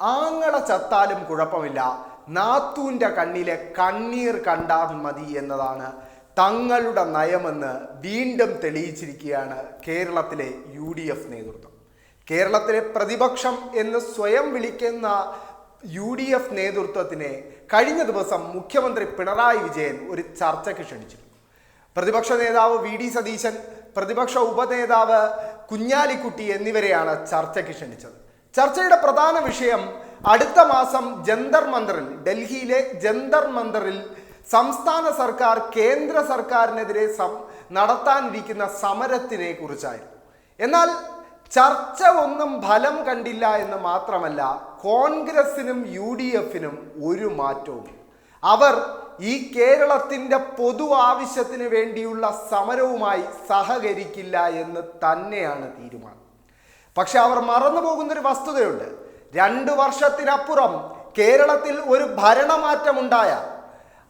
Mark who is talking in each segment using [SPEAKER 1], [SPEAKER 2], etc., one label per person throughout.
[SPEAKER 1] ആങ്ങള ചത്താലും കുഴപ്പമില്ല. നാത്തൂന്റെ കണ്ണിലെ കണ്ണീർ കണ്ടാൽ മതി എന്നതാണ് തങ്ങളുടെ നയമെന്ന് വീണ്ടും തെളിയിച്ചിരിക്കുകയാണ് കേരളത്തിലെ യു ഡി എഫ് നേതൃത്വം. കേരളത്തിലെ പ്രതിപക്ഷം എന്ന് സ്വയം വിളിക്കുന്ന യു ഡി എഫ് നേതൃത്വത്തിനെ കഴിഞ്ഞ ദിവസം മുഖ്യമന്ത്രി പിണറായി വിജയൻ ഒരു ചർച്ചയ്ക്ക് ക്ഷണിച്ചിരുന്നു. പ്രതിപക്ഷ നേതാവ് വി ഡി സതീശൻ പ്രതിപക്ഷ ഉപനേതാവ് കുഞ്ഞാലിക്കുട്ടി എന്നിവരെയാണ് ചർച്ചയ്ക്ക് ക്ഷണിച്ചത്. ചർച്ചയുടെ പ്രധാന വിഷയം അടുത്ത മാസം ജന്തർ മന്ദറിൽ ഡൽഹിയിലെ ജന്തർ മന്ദറിൽ സംസ്ഥാന സർക്കാർ കേന്ദ്ര സർക്കാരിനെതിരെ നടത്താനിരിക്കുന്ന സമരത്തിനെ കുറിച്ചായിരുന്നു. എന്നാൽ ചർച്ച ഒന്നും ഫലം കണ്ടില്ല എന്ന് മാത്രമല്ല കോൺഗ്രസിനും യു ഡി എഫിനും ഒരു മാറ്റവും. അവർ ഈ കേരളത്തിന്റെ പൊതു ആവശ്യത്തിന് വേണ്ടിയുള്ള സമരവുമായി സഹകരിക്കില്ല എന്ന് തന്നെയാണ് തീരുമാനം. പക്ഷെ അവർ മറന്നു പോകുന്നൊരു വസ്തുതയുണ്ട്. രണ്ടു വർഷത്തിനപ്പുറം കേരളത്തിൽ ഒരു ഭരണമാറ്റമുണ്ടായ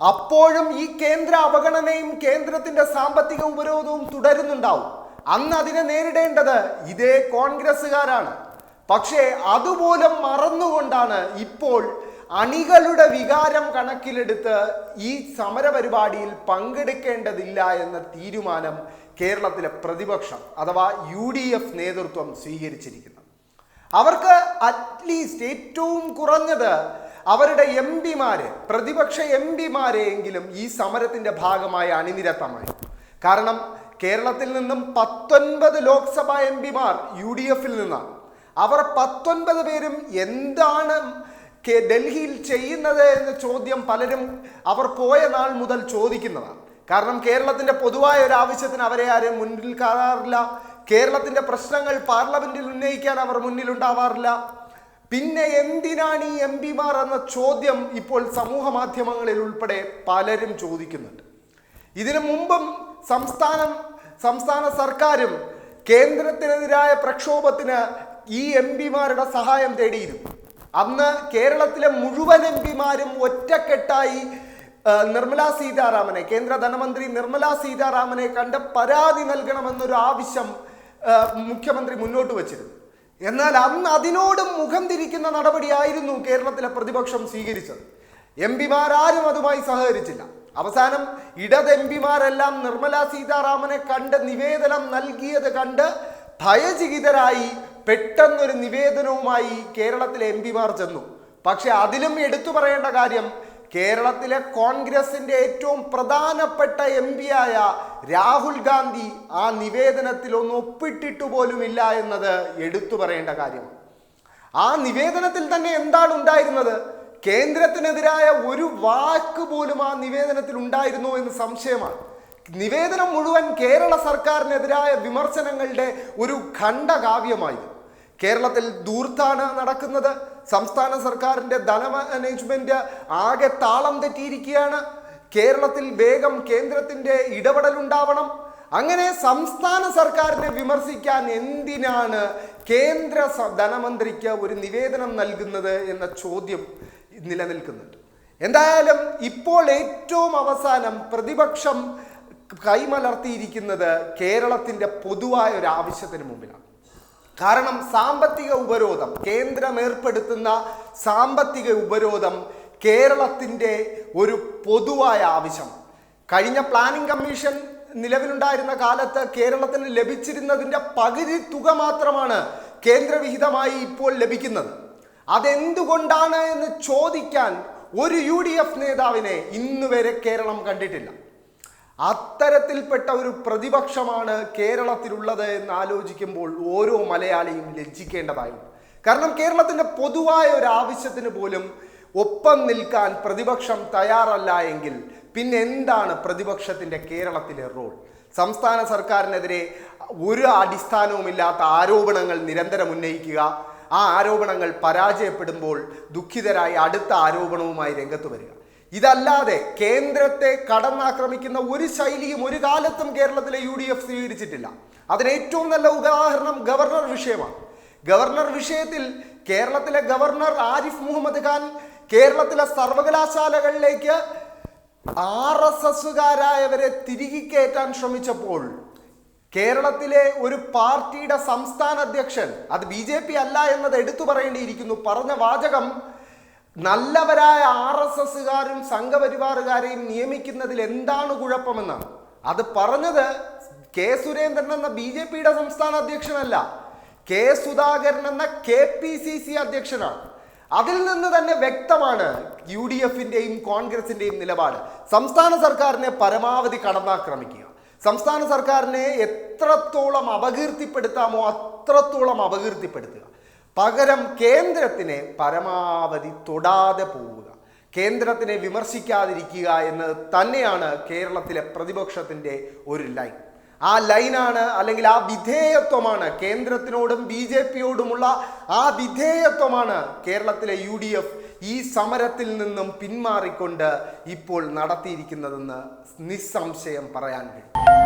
[SPEAKER 1] അപ്പോഴും ഈ കേന്ദ്ര അവഗണനയും കേന്ദ്രത്തിന്റെ സാമ്പത്തിക ഉപരോധവും തുടരുന്നുണ്ടാവും. അന്ന് അതിനെ നേരിടേണ്ടത് ഇതേ കോൺഗ്രസ്സുകാരാണ്. പക്ഷേ അതുപോലും മറന്നുകൊണ്ടാണ് ഇപ്പോൾ അണികളുടെ വികാരം കണക്കിലെടുത്ത് ഈ സമരപരിപാടിയിൽ പങ്കെടുക്കേണ്ടതില്ല എന്ന തീരുമാനം കേരളത്തിലെ പ്രതിപക്ഷം അഥവാ യു ഡി എഫ് നേതൃത്വം സ്വീകരിച്ചിരിക്കുന്നത്. അവർക്ക് അറ്റ്ലീസ്റ്റ് ഏറ്റവും കുറഞ്ഞത് അവരുടെ എം പിമാരെ പ്രതിപക്ഷ എം പിമാരെയെങ്കിലും ഈ സമരത്തിന്റെ ഭാഗമായി അണിനിരത്തമായി കാരണം കേരളത്തിൽ നിന്നും പത്തൊൻപത് ലോക്സഭാ എം പിമാർ യു ഡി എഫിൽ നിന്നാണ്. അവർ പത്തൊൻപത് പേരും എന്താണ് ഡൽഹിയിൽ ചെയ്യുന്നത് എന്ന ചോദ്യം പലരും അവർ പോയ നാൾ മുതൽ ചോദിക്കുന്നതാണ്. കാരണം കേരളത്തിന്റെ പൊതുവായ ഒരു ആവശ്യത്തിന് അവരെ ആരും മുന്നിൽ കാണാറില്ല. കേരളത്തിന്റെ പ്രശ്നങ്ങൾ പാർലമെന്റിൽ ഉന്നയിക്കാൻ അവർ മുന്നിലുണ്ടാവാറില്ല പിന്നെ എന്തിനാണ് ഈ എം പിമാർ എന്ന ചോദ്യം ഇപ്പോൾ സമൂഹ മാധ്യമങ്ങളിൽ ഉൾപ്പെടെ പലരും ചോദിക്കുന്നുണ്ട്. ഇതിനു മുമ്പും സംസ്ഥാനം സംസ്ഥാന സർക്കാരും കേന്ദ്രത്തിനെതിരായ പ്രക്ഷോഭത്തിന് ഈ എം പിമാരുടെ സഹായം തേടിയിരുന്നു. അന്ന് കേരളത്തിലെ മുഴുവൻ എം പിമാരും ഒറ്റക്കെട്ടായി നിർമ്മലാ സീതാരാമനെ കേന്ദ്ര ധനമന്ത്രി നിർമ്മലാ സീതാരാമനെ കണ്ട് പരാതി നൽകണമെന്നൊരു ആവശ്യം മുഖ്യമന്ത്രി മുന്നോട്ട് വച്ചിരുന്നു. എന്നാൽ അന്ന് അതിനോട് മുഖം തിരിക്കുന്ന നടപടിയായിരുന്നു കേരളത്തിലെ പ്രതിപക്ഷം സ്വീകരിച്ചത്. എം പിമാരാരും അതുമായി സഹകരിച്ചില്ല. അവസാനം ഇടത് എം പിമാരെല്ലാം നിർമ്മലാ സീതാരാമനെ കണ്ട് നിവേദനം നൽകിയത് കണ്ട് ഭയചകിതരായി പെട്ടെന്നൊരു നിവേദനവുമായി കേരളത്തിലെ എം പിമാർ ചെന്നു. പക്ഷെ അതിലും എടുത്തു പറയേണ്ട കാര്യം കേരളത്തിലെ കോൺഗ്രസിന്റെ ഏറ്റവും പ്രധാനപ്പെട്ട എം ആയ രാഹുൽ ഗാന്ധി ആ നിവേദനത്തിൽ ഒന്ന് ഒപ്പിട്ടിട്ടു പോലുമില്ല എന്നത് എടുത്തു പറയേണ്ട കാര്യമാണ് ആ നിവേദനത്തിൽ തന്നെ എന്താണ് ഉണ്ടായിരുന്നത്? കേന്ദ്രത്തിനെതിരായ ഒരു വാക്ക് പോലും ആ നിവേദനത്തിൽ ഉണ്ടായിരുന്നു എന്ന് സംശയമാണ്. നിവേദനം മുഴുവൻ കേരള സർക്കാരിനെതിരായ വിമർശനങ്ങളുടെ ഒരു ഖണ്ഡകാവ്യമായിരുന്നു. കേരളത്തിൽ ദൂർത്താണ് നടക്കുന്നത് സംസ്ഥാന സർക്കാരിന്റെ ധന മാനേജ്മെന്റ് ആകെ താളം തെറ്റിയിരിക്കുകയാണ്. കേരളത്തിൽ വേഗം കേന്ദ്രത്തിന്റെ ഇടപെടലുണ്ടാവണം അങ്ങനെ സംസ്ഥാന സർക്കാരിനെ വിമർശിക്കാൻ എന്തിനാണ് കേന്ദ്ര ധനമന്ത്രിക്ക് ഒരു നിവേദനം നൽകുന്നത് എന്ന ചോദ്യം നിലനിൽക്കുന്നുണ്ട്. എന്തായാലും ഇപ്പോൾ ഏറ്റവും അവസാനം പ്രതിപക്ഷം കൈമലർത്തിയിരിക്കുന്നത് കേരളത്തിന്റെ പൊതുവായ ഒരു ആവശ്യത്തിന് മുമ്പിലാണ്. കാരണം സാമ്പത്തിക ഉപരോധം. കേന്ദ്രം ഏർപ്പെടുത്തുന്ന സാമ്പത്തിക ഉപരോധം കേരളത്തിന്റെ ഒരു പൊതുവായ ആവശ്യം. കഴിഞ്ഞ പ്ലാനിംഗ് കമ്മീഷൻ നിലവിലുണ്ടായിരുന്ന കാലത്ത് കേരളത്തിന് ലഭിച്ചിരുന്നതിന്റെ പകുതി തുക മാത്രമാണ് കേന്ദ്രവിഹിതമായി ഇപ്പോൾ ലഭിക്കുന്നത്. അതെന്തുകൊണ്ടാണ് എന്ന് ചോദിക്കാൻ ഒരു യു ഡി എഫ് നേതാവിനെ ഇന്നുവരെ കേരളം കണ്ടിട്ടില്ല. അത്തരത്തിൽപ്പെട്ട ഒരു പ്രതിപക്ഷമാണ് കേരളത്തിലുള്ളത് എന്ന് ആലോചിക്കുമ്പോൾ ഓരോ മലയാളിയും ലജ്ജിക്കേണ്ടതായുണ്ട് കാരണം കേരളത്തിന്റെ പൊതുവായ ഒരു ആവശ്യത്തിന് പോലും ഒപ്പം നിൽക്കാൻ പ്രതിപക്ഷം തയ്യാറല്ല എങ്കിൽ പിന്നെ എന്താണ് പ്രതിപക്ഷത്തിന്റെ കേരളത്തിലെ റോൾ സംസ്ഥാന സർക്കാരിനെതിരെ ഒരു അടിസ്ഥാനവുമില്ലാത്ത ആരോപണങ്ങൾ നിരന്തരം ഉന്നയിക്കുക ആ ആരോപണങ്ങൾ പരാജയപ്പെടുമ്പോൾ ദുഃഖിതരായി അടുത്ത ആരോപണവുമായി രംഗത്ത് വരിക. ഇതല്ലാതെ കേന്ദ്രത്തെ കടന്നാക്രമിക്കുന്ന ഒരു ശൈലിയും ഒരു കാലത്തും കേരളത്തിലെ യു ഡി എഫ് സ്വീകരിച്ചിട്ടില്ല. അതിന് ഏറ്റവും നല്ല ഉദാഹരണം ഗവർണർ വിഷയമാണ്. ഗവർണർ വിഷയത്തിൽ കേരളത്തിലെ ഗവർണർ ആരിഫ് മുഹമ്മദ് ഖാൻ കേരളത്തിലെ സർവകലാശാലകളിലേക്ക് ആർ എസ് എസുകാരായവരെ തിരികെ കയറ്റാൻ ശ്രമിച്ചപ്പോൾ കേരളത്തിലെ ഒരു പാർട്ടിയുടെ സംസ്ഥാന അധ്യക്ഷൻ അത് ബി ജെ പി അല്ല എന്നത് എടുത്തു പറയേണ്ടിയിരിക്കുന്നു. പറഞ്ഞ വാചകം നല്ലവരായ ആർ എസ് എസുകാരും സംഘപരിവാറുകാരെയും നിയമിക്കുന്നതിൽ എന്താണ് കുഴപ്പമെന്നാണ്. അത് പറഞ്ഞത് കെ സുരേന്ദ്രൻ എന്ന ബി ജെ പിയുടെ സംസ്ഥാന അധ്യക്ഷനല്ല. കെ സുധാകരൻ എന്ന കെ പി സി സി അധ്യക്ഷനാണ്. അതിൽ നിന്ന് തന്നെ വ്യക്തമാണ് യു ഡി എഫിന്റെയും കോൺഗ്രസിന്റെയും നിലപാട്. സംസ്ഥാന സർക്കാരിനെ പരമാവധി കടന്നാക്രമിക്കുക. സംസ്ഥാന സർക്കാരിനെ എത്രത്തോളം അപകീർത്തിപ്പെടുത്താമോ അത്രത്തോളം അപകീർത്തിപ്പെടുത്തുക. പകരം കേന്ദ്രത്തിനെ പരമാവധി തൊടാതെ പോവുക. കേന്ദ്രത്തിനെ വിമർശിക്കാതിരിക്കുക എന്നത് തന്നെയാണ് കേരളത്തിലെ പ്രതിപക്ഷത്തിന്റെ ഒരു ലൈൻ. ആ ലൈനാണ് അല്ലെങ്കിൽ ആ വിധേയത്വമാണ് കേന്ദ്രത്തിനോടും ബി ജെ പിയോടുമുള്ള ആ വിധേയത്വമാണ് കേരളത്തിലെ യു ഡി എഫ് ഈ സമരത്തിൽ നിന്നും പിന്മാറിക്കൊണ്ട് ഇപ്പോൾ നടത്തിയിരിക്കുന്നതെന്ന് നിസ്സംശയം പറയാൻ കഴിയും.